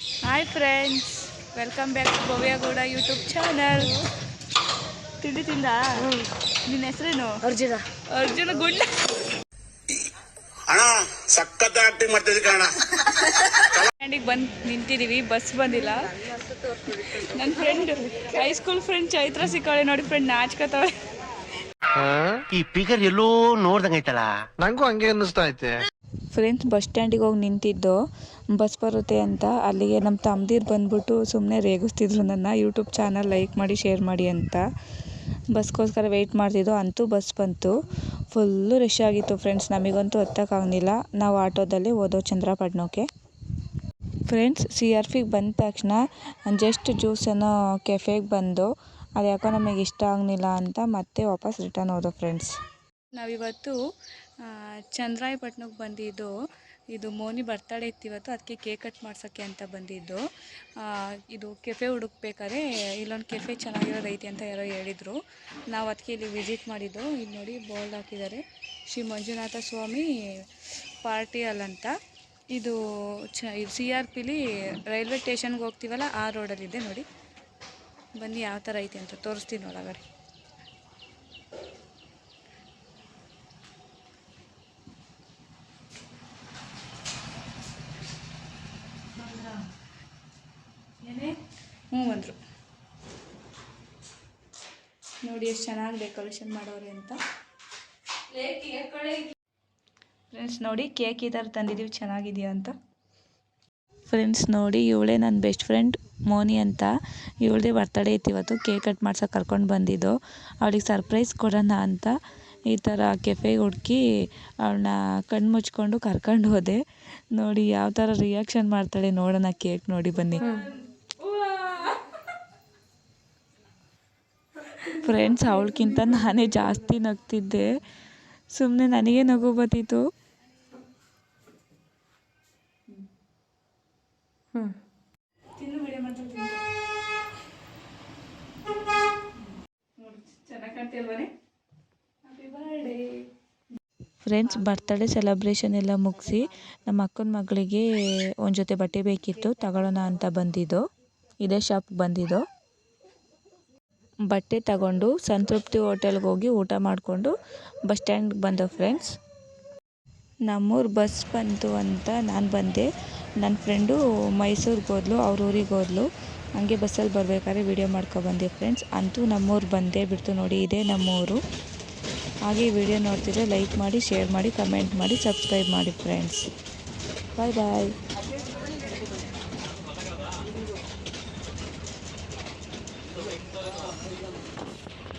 Hi friends welcome back to Bhavya Gowda YouTube channel ತಿಂಡಿ ತಿಂದ ನಿನ್ನ ಹೆಸರೇನು? ಅರ್ಜುನ. ಅರ್ಜುನ ಗುಂಡ. ಅಣ್ಣ ಸಖತ್ ಆಕ್ಟಿಂಗ್ ಮಾಡ್ತಿದ್ದೆ ಕಣ ಸ್ಟ್ಯಾಂಡಿಗೆ ಬಂದು ನಿಂತಿದ್ದೀವಿ ಬಸ್ ಬಂದಿಲ್ಲ. ನನ್ನ friend high school friend Chaitra ಸಿಕ್ಕಾಳೆ ನೋಡಿ ಫ್ರೆಂಡ್ ನಾಚ್ಕೋತಾಳೆ ಈ ಫಿಗರ್ ಎಲ್ಲೋ ನೋಡ್ದಂಗೈತಲ್ಲ ನಂಗೂ ಹಂಗೆ ಅನ್ನಿಸ್ತಾ ಐತೆ. ಫ್ರೆಂಡ್ಸ್ ಬಸ್ ಸ್ಟ್ಯಾಂಡಿಗೆ ಹೋಗಿ ನಿಂತಿದ್ದು, ಬಸ್ ಬರುತ್ತೆ ಅಂತ. ಅಲ್ಲಿಗೆ ನಮ್ಮ ತಮ್ದಿರು ಬಂದ್ಬಿಟ್ಟು ಸುಮ್ಮನೆ ರೇಗಿಸ್ತಿದ್ರು ನನ್ನ. ಯೂಟ್ಯೂಬ್ ಚಾನಲ್ ಲೈಕ್ ಮಾಡಿ ಶೇರ್ ಮಾಡಿ ಅಂತ. ಬಸ್ಗೋಸ್ಕರ ವೆಯ್ಟ್ ಮಾಡ್ತಿದ್ದೋ. ಅಂತೂ ಬಸ್ ಬಂತು. ಫುಲ್ಲು ರಶ್ ಆಗಿತ್ತು ಫ್ರೆಂಡ್ಸ್ ನಮಗಂತೂ ಹತ್ತಕ್ಕಾಗಲಿಲ್ಲ ನಾವು ಆಟೋದಲ್ಲಿ ಓದೋ ಚಂದ್ರಪಟ್ಟಣಕ್ಕೆ ಫ್ರೆಂಡ್ಸ್ ಸಿ ಆರ್ ಪಿಗೆ ಬಂದ ತಕ್ಷಣ ಜಸ್ಟ್ ಅನ್ನೋ ಕೆಫೆಗೆ ಬಂದು ಅದು ಯಾಕೋ ನಮಗೆ ಇಷ್ಟ ಆಗಲಿಲ್ಲ ಅಂತ ಮತ್ತೆ ವಾಪಸ್ ರಿಟರ್ನ್ ಹೋದೋ ಫ್ರೆಂಡ್ಸ್ ನಾವಿವತ್ತು ಚಂದ್ರಾಯಪಟ್ಟಣಕ್ಕೆ ಬಂದಿದ್ದು. ಇದು ಮೋನಿ ಬರ್ತಡೇ ಇತ್ತು ಇವತ್ತು ಅದಕ್ಕೆ ಕೇಕ್ ಕಟ್ ಮಾಡ್ಸೋಕ್ಕೆ ಅಂತ ಬಂದಿದ್ದು. ಇದು ಕೆಫೆ ಹುಡುಕ್ಬೇಕಾದ್ರೆ ಇಲ್ಲೊಂದು ಕೆಫೆ ಚೆನ್ನಾಗಿರೋದೈತಿ ಅಂತ ಯಾರೋ ಹೇಳಿದರು. ನಾವು ಅದಕ್ಕೆ ಇಲ್ಲಿ ವಿಸಿಟ್ ಮಾಡಿದ್ದು. ಇಲ್ಲಿ ನೋಡಿ ಬೋರ್ಡ್ ಹಾಕಿದ್ದಾರೆ. ಶ್ರೀ ಮಂಜುನಾಥ ಸ್ವಾಮಿ ಪಾರ್ಟಿ ಹಾಲ್ ಅಂತ. ಇದು ಚ, ಇದು ಸಿ ಆರ್ ಪಿಲಿ ರೈಲ್ವೆ ಸ್ಟೇಷನ್ಗೆ ಹೋಗ್ತೀವಲ್ಲ, ಆ ರೋಡಲ್ಲಿದೆ ನೋಡಿ. ಬನ್ನಿ, ಯಾವ ಥರ ಐತೆ ಅಂತ ತೋರಿಸ್ತೀನಿ ಒಳಗಡೆ. ಹ್ಞೂ ಬಂದರು ನೋಡಿ ಎಷ್ಟು ಚೆನ್ನಾಗಿ ಡೆಕೋರೇಷನ್ ಮಾಡೋರೆ ಅಂತ. ಫ್ರೆಂಡ್ಸ್ ನೋಡಿ ಕೇಕ್ ಈ ಥರ ತಂದಿದ್ದೀವಿ ಚೆನ್ನಾಗಿದೆಯಾ ಅಂತ. ಫ್ರೆಂಡ್ಸ್ ನೋಡಿ ಇವಳೇ ನನ್ನ ಬೆಸ್ಟ್ ಫ್ರೆಂಡ್ ಮೋನಿ ಅಂತ. ಇವಳದೇ ಬರ್ತಡೇ ಇತ್ತು ಇವತ್ತು ಕೇಕ್ ಕಟ್ ಮಾಡ್ಸೋಕೆ ಕರ್ಕೊಂಡು ಬಂದಿದ್ದು. ಅವಳಿಗೆ ಸರ್ಪ್ರೈಸ್ ಕೊಡೋಣ ಅಂತ ಈ ಥರ ಕೆಫೆಗೆ ಹುಡುಕಿ ಅವಳನ್ನ ಕಣ್ಣು ಮುಚ್ಕೊಂಡು ಕರ್ಕೊಂಡು ಹೋದೆ. ನೋಡಿ ಯಾವ ಥರ ರಿಯಾಕ್ಷನ್ ಮಾಡ್ತಾಳೆ ನೋಡೋಣ ಕೇಕ್ ನೋಡಿ ಬನ್ನಿ. ಫ್ರೆಂಡ್ಸ್ ಅವಳಿಗಿಂತ ನಾನೇ ಜಾಸ್ತಿ ನಗ್ತಿದ್ದೆ. ಸುಮ್ಮನೆ ನನಗೆ ನಗು ಬರ್ತಿತ್ತು. ಫ್ರೆಂಡ್ಸ್ ಬರ್ತ್ಡೇ ಸೆಲೆಬ್ರೇಷನ್ ಎಲ್ಲ ಮುಗಿಸಿ ನಮ್ಮ ಅಕ್ಕನ ಮಗಳಿಗೆ ಒಂದು ಜೊತೆ ಬಟ್ಟೆ ಬೇಕಿತ್ತು ತಗೊಳ್ಳೋಣ ಅಂತ ಬಂದಿದ್ದು. ಇದೇ ಶಾಪ್ಗೆ ಬಂದಿದ್ದು. ಬಟ್ಟೆ ತಗೊಂಡು ಸಂತೃಪ್ತಿ ಹೋಟೆಲ್ಗೆ ಹೋಗಿ ಊಟ ಮಾಡಿಕೊಂಡು ಬಸ್ ಸ್ಟ್ಯಾಂಡ್ಗೆ ಬಂದೆ ಫ್ರೆಂಡ್ಸ್. ನಮ್ಮೂರು ಬಸ್ ಬಂತು ಅಂತ ನಾನು ಬಂದೆ. ನನ್ನ ಫ್ರೆಂಡು ಮೈಸೂರಿಗೆ ಹೋದ್ಲು, ಅವ್ರ ಊರಿಗೆ ಹೋದ್ಲು. ಹಂಗೆ ಬಸ್ಸಲ್ಲಿ ಬರ್ಬೇಕಾದ್ರೆ ವಿಡಿಯೋ ಮಾಡ್ಕೊಬಂದೆ ಫ್ರೆಂಡ್ಸ್. ಅಂತೂ ನಮ್ಮೂರು ಬಂದೇ ಬಿಡ್ತು ನೋಡಿ, ಇದೇ ನಮ್ಮೂರು. ಹಾಗೆ ಈ ವಿಡಿಯೋ ನೋಡ್ತಿದ್ರೆ ಲೈಕ್ ಮಾಡಿ ಶೇರ್ ಮಾಡಿ ಕಮೆಂಟ್ ಮಾಡಿ ಸಬ್ಸ್ಕ್ರೈಬ್ ಮಾಡಿ ಫ್ರೆಂಡ್ಸ್. ಬಾಯ್ ಬಾಯ್ どうですか?